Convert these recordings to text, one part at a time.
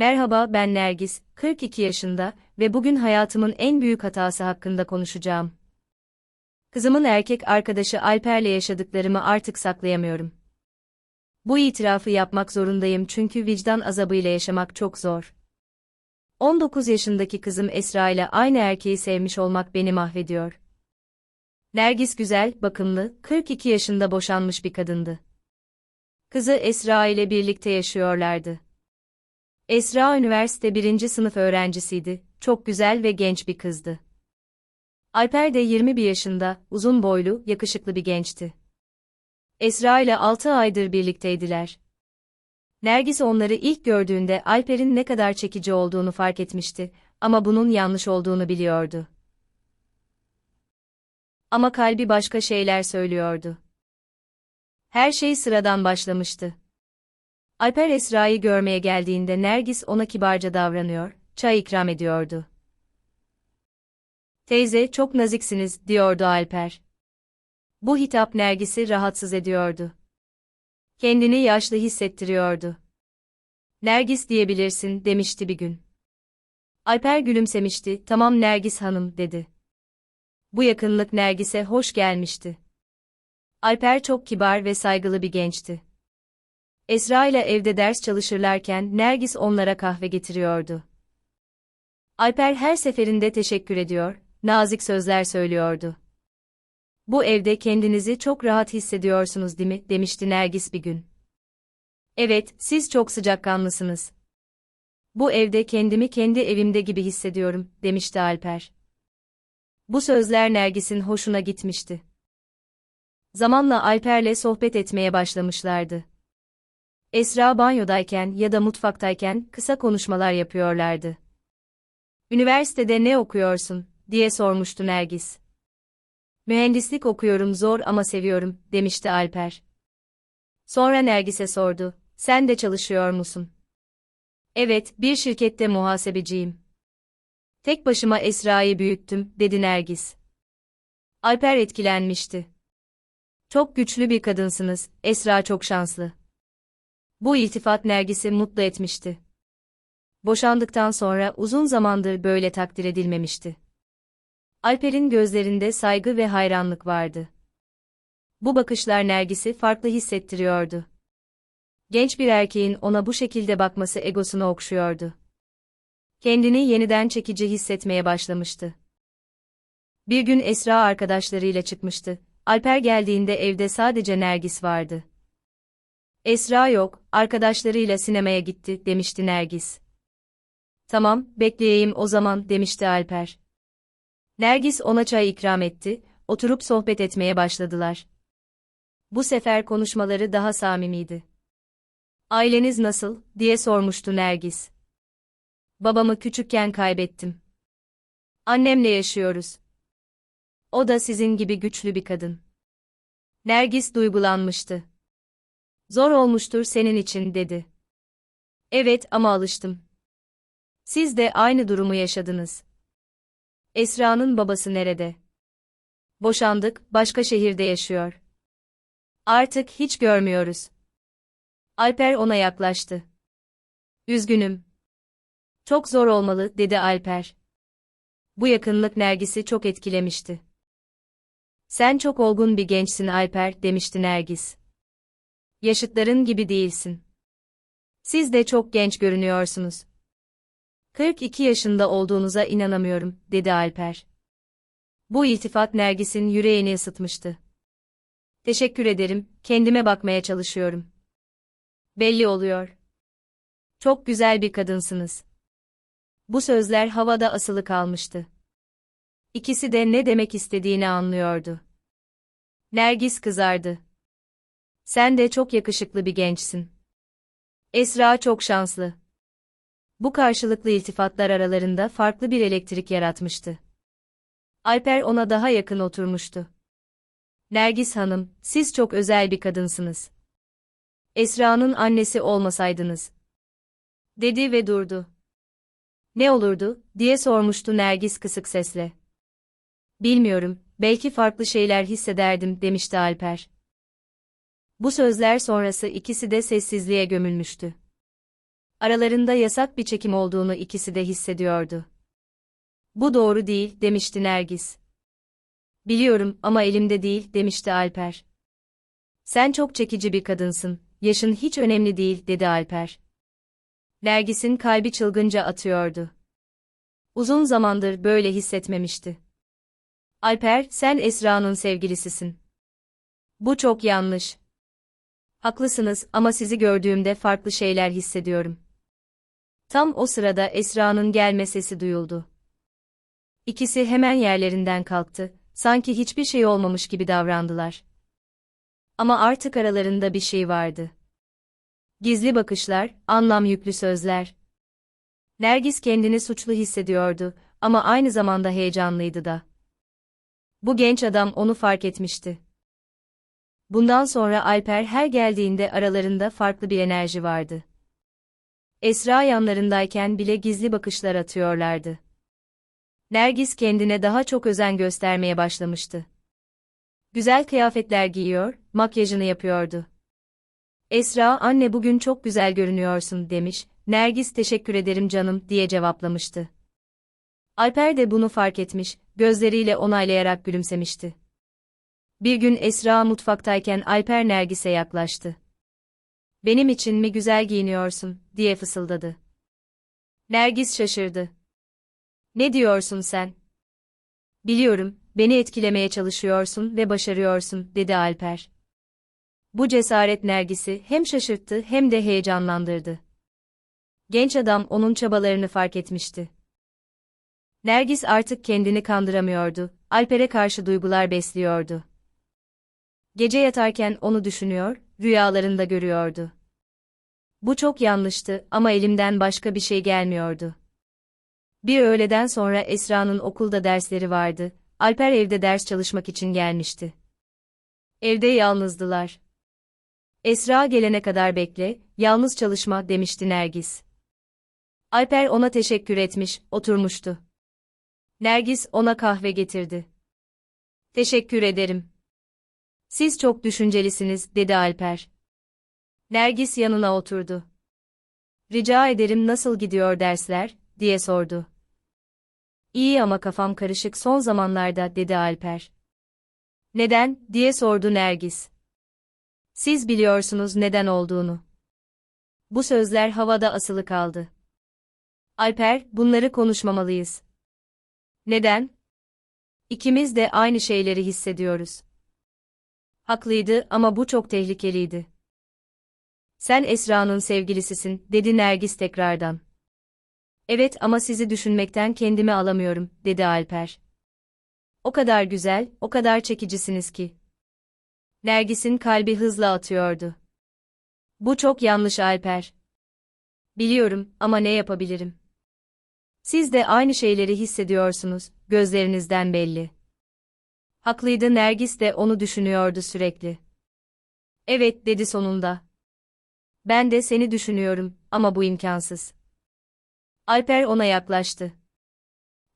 Merhaba, ben Nergis, 42 yaşında ve bugün hayatımın en büyük hatası hakkında konuşacağım. Kızımın erkek arkadaşı Alper'le yaşadıklarımı artık saklayamıyorum. Bu itirafı yapmak zorundayım çünkü vicdan azabıyla yaşamak çok zor. 19 yaşındaki kızım Esra ile aynı erkeği sevmiş olmak beni mahvediyor. Nergis güzel, bakımlı, 42 yaşında boşanmış bir kadındı. Kızı Esra ile birlikte yaşıyorlardı. Esra üniversite birinci sınıf öğrencisiydi, çok güzel ve genç bir kızdı. Alper de 21 yaşında, uzun boylu, yakışıklı bir gençti. Esra ile 6 aydır birlikteydiler. Nergis onları ilk gördüğünde Alper'in ne kadar çekici olduğunu fark etmişti ama bunun yanlış olduğunu biliyordu. Ama kalbi başka şeyler söylüyordu. Her şey sıradan başlamıştı. Alper Esra'yı görmeye geldiğinde Nergis ona kibarca davranıyor, çay ikram ediyordu. Teyze çok naziksiniz, diyordu Alper. Bu hitap Nergis'i rahatsız ediyordu. Kendini yaşlı hissettiriyordu. Nergis diyebilirsin, demişti bir gün. Alper gülümsemişti, tamam Nergis hanım, dedi. Bu yakınlık Nergis'e hoş gelmişti. Alper çok kibar ve saygılı bir gençti. Esra ile evde ders çalışırlarken Nergis onlara kahve getiriyordu. Alper her seferinde teşekkür ediyor, nazik sözler söylüyordu. Bu evde kendinizi çok rahat hissediyorsunuz değil mi, demişti Nergis bir gün. Evet, siz çok sıcakkanlısınız. Bu evde kendimi kendi evimde gibi hissediyorum, demişti Alper. Bu sözler Nergis'in hoşuna gitmişti. Zamanla Alper'le sohbet etmeye başlamışlardı. Esra banyodayken ya da mutfaktayken kısa konuşmalar yapıyorlardı. Üniversitede ne okuyorsun, diye sormuştu Nergis. Mühendislik okuyorum zor ama seviyorum, demişti Alper. Sonra Nergis'e sordu, sen de çalışıyor musun? Evet, bir şirkette muhasebeciyim. Tek başıma Esra'yı büyüttüm, dedi Nergis. Alper etkilenmişti. Çok güçlü bir kadınsınız, Esra çok şanslı. Bu iltifat Nergis'i mutlu etmişti. Boşandıktan sonra uzun zamandır böyle takdir edilmemişti. Alper'in gözlerinde saygı ve hayranlık vardı. Bu bakışlar Nergis'i farklı hissettiriyordu. Genç bir erkeğin ona bu şekilde bakması egosunu okşuyordu. Kendini yeniden çekici hissetmeye başlamıştı. Bir gün Esra arkadaşlarıyla çıkmıştı. Alper geldiğinde evde sadece Nergis vardı. Esra yok, arkadaşlarıyla sinemaya gitti, demişti Nergis. Tamam, bekleyeyim o zaman, demişti Alper. Nergis ona çay ikram etti, oturup sohbet etmeye başladılar. Bu sefer konuşmaları daha samimiydi. Aileniz nasıl, diye sormuştu Nergis. Babamı küçükken kaybettim. Annemle yaşıyoruz. O da sizin gibi güçlü bir kadın. Nergis duygulanmıştı. Zor olmuştur senin için, dedi. Evet ama alıştım. Siz de aynı durumu yaşadınız. Esra'nın babası nerede? Boşandık, başka şehirde yaşıyor. Artık hiç görmüyoruz. Alper ona yaklaştı. Üzgünüm. Çok zor olmalı, dedi Alper. Bu yakınlık Nergis'i çok etkilemişti. Sen çok olgun bir gençsin Alper, demişti Nergis. Yaşıtların gibi değilsin. Siz de çok genç görünüyorsunuz. 42 yaşında olduğunuza inanamıyorum, dedi Alper. Bu iltifat Nergis'in yüreğini ısıtmıştı. Teşekkür ederim, kendime bakmaya çalışıyorum. Belli oluyor. Çok güzel bir kadınsınız. Bu sözler havada asılı kalmıştı. İkisi de ne demek istediğini anlıyordu. Nergis kızardı. Sen de çok yakışıklı bir gençsin. Esra çok şanslı. Bu karşılıklı iltifatlar aralarında farklı bir elektrik yaratmıştı. Alper ona daha yakın oturmuştu. Nergis Hanım, siz çok özel bir kadınsınız. Esra'nın annesi olmasaydınız. Dedi ve durdu. Ne olurdu, diye sormuştu Nergis kısık sesle. Bilmiyorum, belki farklı şeyler hissederdim, demişti Alper. Bu sözler sonrası ikisi de sessizliğe gömülmüştü. Aralarında yasak bir çekim olduğunu ikisi de hissediyordu. Bu doğru değil, demişti Nergis. Biliyorum ama elimde değil, demişti Alper. Sen çok çekici bir kadınsın, yaşın hiç önemli değil, dedi Alper. Nergis'in kalbi çılgınca atıyordu. Uzun zamandır böyle hissetmemişti. Alper, sen Esra'nın sevgilisisin. Bu çok yanlış. Haklısınız ama sizi gördüğümde farklı şeyler hissediyorum. Tam o sırada Esra'nın gelme sesi duyuldu. İkisi hemen yerlerinden kalktı, sanki hiçbir şey olmamış gibi davrandılar. Ama artık aralarında bir şey vardı. Gizli bakışlar, anlam yüklü sözler. Nergis kendini suçlu hissediyordu ama aynı zamanda heyecanlıydı da. Bu genç adam onu fark etmişti. Bundan sonra Alper her geldiğinde aralarında farklı bir enerji vardı. Esra yanlarındayken bile gizli bakışlar atıyorlardı. Nergis kendine daha çok özen göstermeye başlamıştı. Güzel kıyafetler giyiyor, makyajını yapıyordu. Esra anne bugün çok güzel görünüyorsun demiş, Nergis teşekkür ederim canım diye cevaplamıştı. Alper de bunu fark etmiş, gözleriyle onaylayarak gülümsemişti. Bir gün Esra mutfaktayken Alper Nergis'e yaklaştı. Benim için mi güzel giyiniyorsun, diye fısıldadı. Nergis şaşırdı. Ne diyorsun sen? Biliyorum, beni etkilemeye çalışıyorsun ve başarıyorsun, dedi Alper. Bu cesaret Nergis'i hem şaşırttı hem de heyecanlandırdı. Genç adam onun çabalarını fark etmişti. Nergis artık kendini kandıramıyordu, Alper'e karşı duygular besliyordu. Gece yatarken onu düşünüyor, rüyalarında görüyordu. Bu çok yanlıştı ama elimden başka bir şey gelmiyordu. Bir öğleden sonra Esra'nın okulda dersleri vardı, Alper evde ders çalışmak için gelmişti. Evde yalnızdılar. Esra gelene kadar bekle, yalnız çalışma demişti Nergis. Alper ona teşekkür etmiş, oturmuştu. Nergis ona kahve getirdi. Teşekkür ederim. Siz çok düşüncelisiniz, dedi Alper. Nergis yanına oturdu. Rica ederim nasıl gidiyor dersler, diye sordu. İyi ama kafam karışık son zamanlarda, dedi Alper. Neden, diye sordu Nergis. Siz biliyorsunuz neden olduğunu. Bu sözler havada asılı kaldı. Alper, bunları konuşmamalıyız. Neden? İkimiz de aynı şeyleri hissediyoruz. Haklıydı ama bu çok tehlikeliydi. Sen Esra'nın sevgilisisin, dedi Nergis tekrardan. Evet ama sizi düşünmekten kendimi alamıyorum, dedi Alper. O kadar güzel, o kadar çekicisiniz ki. Nergis'in kalbi hızla atıyordu. Bu çok yanlış Alper. Biliyorum ama ne yapabilirim? Siz de aynı şeyleri hissediyorsunuz, gözlerinizden belli. Haklıydı Nergis de onu düşünüyordu sürekli. Evet dedi sonunda. Ben de seni düşünüyorum ama bu imkansız. Alper ona yaklaştı.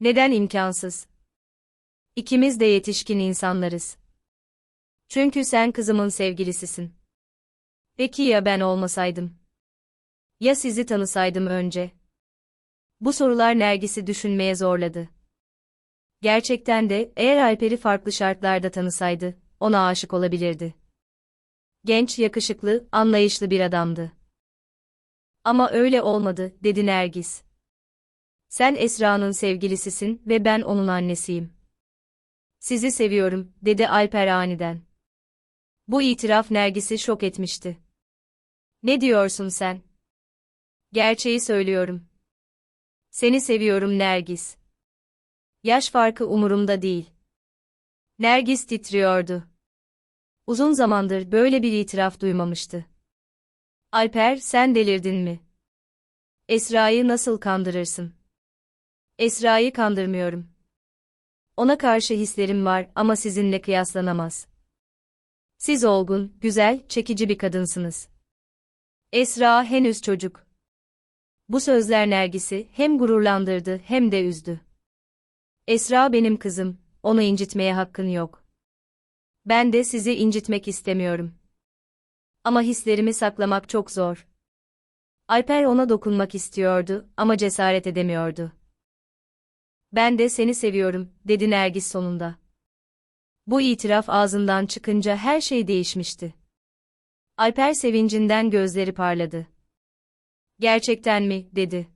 Neden imkansız? İkimiz de yetişkin insanlarız. Çünkü sen kızımın sevgilisisin. Peki ya ben olmasaydım? Ya sizi tanısaydım önce? Bu sorular Nergis'i düşünmeye zorladı. Gerçekten de eğer Alper'i farklı şartlarda tanısaydı, ona aşık olabilirdi. Genç, yakışıklı, anlayışlı bir adamdı. Ama öyle olmadı, dedi Nergis. Sen Esra'nın sevgilisisin ve ben onun annesiyim. Sizi seviyorum, dedi Alper aniden. Bu itiraf Nergis'i şok etmişti. Ne diyorsun sen? Gerçeği söylüyorum. Seni seviyorum Nergis. Yaş farkı umurumda değil. Nergis titriyordu. Uzun zamandır böyle bir itiraf duymamıştı. Alper, sen delirdin mi? Esra'yı nasıl kandırırsın? Esra'yı kandırmıyorum. Ona karşı hislerim var ama sizinle kıyaslanamaz. Siz olgun, güzel, çekici bir kadınsınız. Esra henüz çocuk. Bu sözler Nergis'i hem gururlandırdı hem de üzdü. Esra benim kızım, onu incitmeye hakkın yok. Ben de sizi incitmek istemiyorum. Ama hislerimi saklamak çok zor. Alper ona dokunmak istiyordu ama cesaret edemiyordu. Ben de seni seviyorum, dedi Nergis sonunda. Bu itiraf ağzından çıkınca her şey değişmişti. Alper sevincinden gözleri parladı. Gerçekten mi, dedi.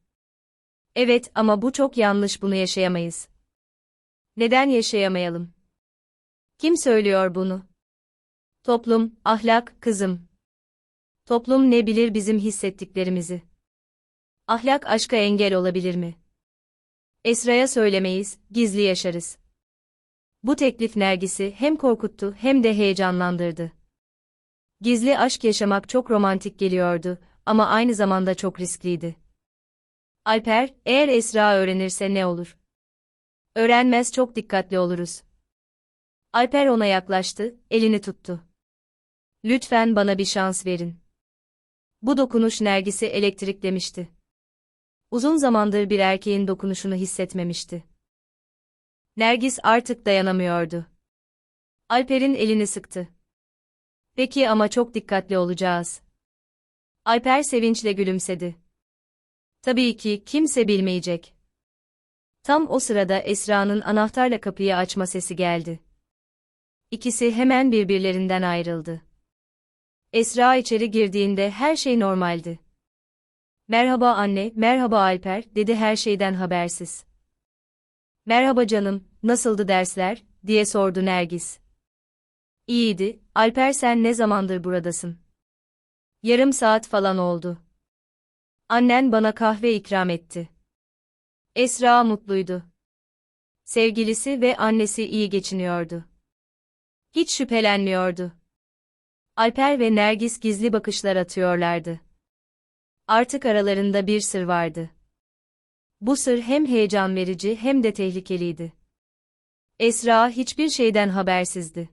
Evet ama bu çok yanlış bunu yaşayamayız. Neden yaşayamayalım? Kim söylüyor bunu? Toplum, ahlak, kızım. Toplum ne bilir bizim hissettiklerimizi? Ahlak aşka engel olabilir mi? Esra'ya söylemeyiz, gizli yaşarız. Bu teklif Nergis'i hem korkuttu hem de heyecanlandırdı. Gizli aşk yaşamak çok romantik geliyordu ama aynı zamanda çok riskliydi. Alper, eğer Esra öğrenirse ne olur? Öğrenmez çok dikkatli oluruz. Alper ona yaklaştı, elini tuttu. Lütfen bana bir şans verin. Bu dokunuş Nergis'i elektriklemişti. Uzun zamandır bir erkeğin dokunuşunu hissetmemişti. Nergis artık dayanamıyordu. Alper'in elini sıktı. Peki ama çok dikkatli olacağız. Alper sevinçle gülümsedi. Tabii ki kimse bilmeyecek. Tam o sırada Esra'nın anahtarla kapıyı açma sesi geldi. İkisi hemen birbirlerinden ayrıldı. Esra içeri girdiğinde her şey normaldi. Merhaba anne, merhaba Alper, dedi her şeyden habersiz. Merhaba canım, nasıldı dersler, diye sordu Nergis. İyiydi, Alper sen ne zamandır buradasın? Yarım saat falan oldu. Annen bana kahve ikram etti. Esra mutluydu. Sevgilisi ve annesi iyi geçiniyordu. Hiç şüphelenmiyordu. Alper ve Nergis gizli bakışlar atıyorlardı. Artık aralarında bir sır vardı. Bu sır hem heyecan verici hem de tehlikeliydi. Esra hiçbir şeyden habersizdi.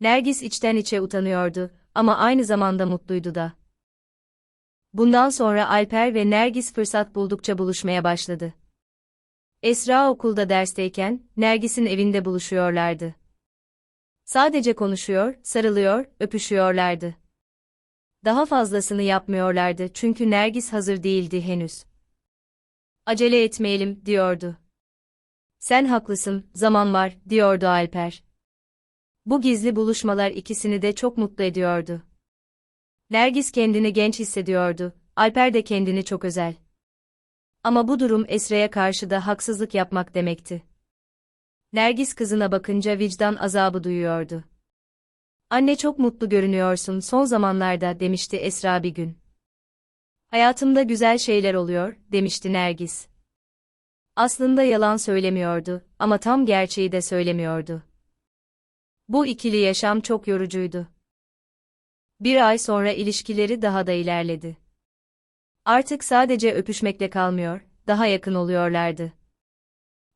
Nergis içten içe utanıyordu ama aynı zamanda mutluydu da. Bundan sonra Alper ve Nergis fırsat buldukça buluşmaya başladı. Esra okulda dersteyken, Nergis'in evinde buluşuyorlardı. Sadece konuşuyor, sarılıyor, öpüşüyorlardı. Daha fazlasını yapmıyorlardı çünkü Nergis hazır değildi henüz. Acele etmeyelim, diyordu. Sen haklısın, zaman var, diyordu Alper. Bu gizli buluşmalar ikisini de çok mutlu ediyordu. Nergis kendini genç hissediyordu, Alper de kendini çok özel. Ama bu durum Esra'ya karşı da haksızlık yapmak demekti. Nergis kızına bakınca vicdan azabı duyuyordu. Anne çok mutlu görünüyorsun son zamanlarda demişti Esra bir gün. Hayatımda güzel şeyler oluyor, demişti Nergis. Aslında yalan söylemiyordu ama tam gerçeği de söylemiyordu. Bu ikili yaşam çok yorucuydu. Bir ay sonra ilişkileri daha da ilerledi. Artık sadece öpüşmekle kalmıyor, daha yakın oluyorlardı.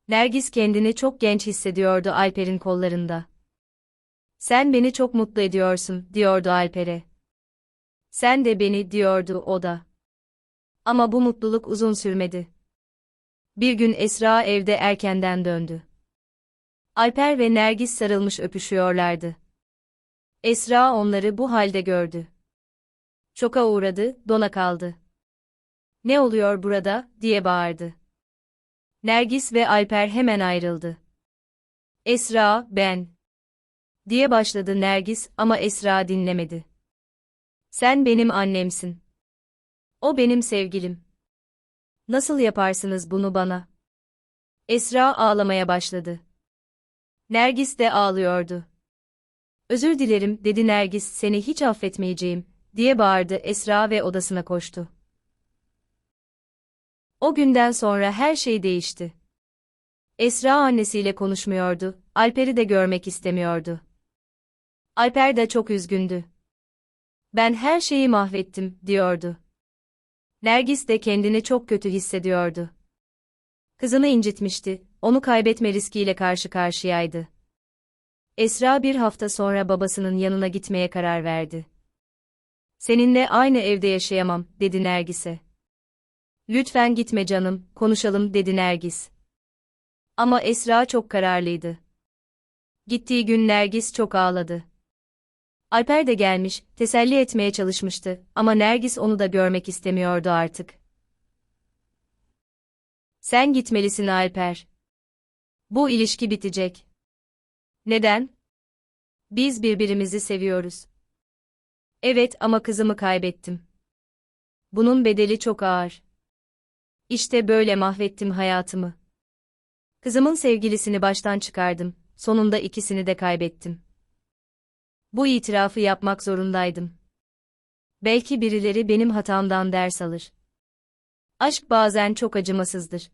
Nergis kendini çok genç hissediyordu Alper'in kollarında. Sen beni çok mutlu ediyorsun, diyordu Alper'e. Sen de beni, diyordu o da. Ama bu mutluluk uzun sürmedi. Bir gün Esra evde erkenden döndü. Alper ve Nergis sarılmış öpüşüyorlardı. Esra onları bu halde gördü. Şoka uğradı, dona kaldı. Ne oluyor burada, diye bağırdı. Nergis ve Alper hemen ayrıldı. Esra, ben. Diye başladı Nergis ama Esra dinlemedi. Sen benim annemsin. O benim sevgilim. Nasıl yaparsınız bunu bana? Esra ağlamaya başladı. Nergis de ağlıyordu. Özür dilerim, dedi Nergis, seni hiç affetmeyeceğim, diye bağırdı Esra ve odasına koştu. O günden sonra her şey değişti. Esra annesiyle konuşmuyordu, Alper'i de görmek istemiyordu. Alper de çok üzgündü. Ben her şeyi mahvettim, diyordu. Nergis de kendini çok kötü hissediyordu. Kızını incitmişti, onu kaybetme riskiyle karşı karşıyaydı. Esra bir hafta sonra babasının yanına gitmeye karar verdi. Seninle aynı evde yaşayamam, dedi Nergis'e. Lütfen gitme canım, konuşalım, dedi Nergis. Ama Esra çok kararlıydı. Gittiği gün Nergis çok ağladı. Alper de gelmiş, teselli etmeye çalışmıştı ama Nergis onu da görmek istemiyordu artık. Sen gitmelisin Alper. Bu ilişki bitecek. Neden? Biz birbirimizi seviyoruz. Evet ama kızımı kaybettim. Bunun bedeli çok ağır. İşte böyle mahvettim hayatımı. Kızımın sevgilisini baştan çıkardım, sonunda ikisini de kaybettim. Bu itirafı yapmak zorundaydım. Belki birileri benim hatamdan ders alır. Aşk bazen çok acımasızdır.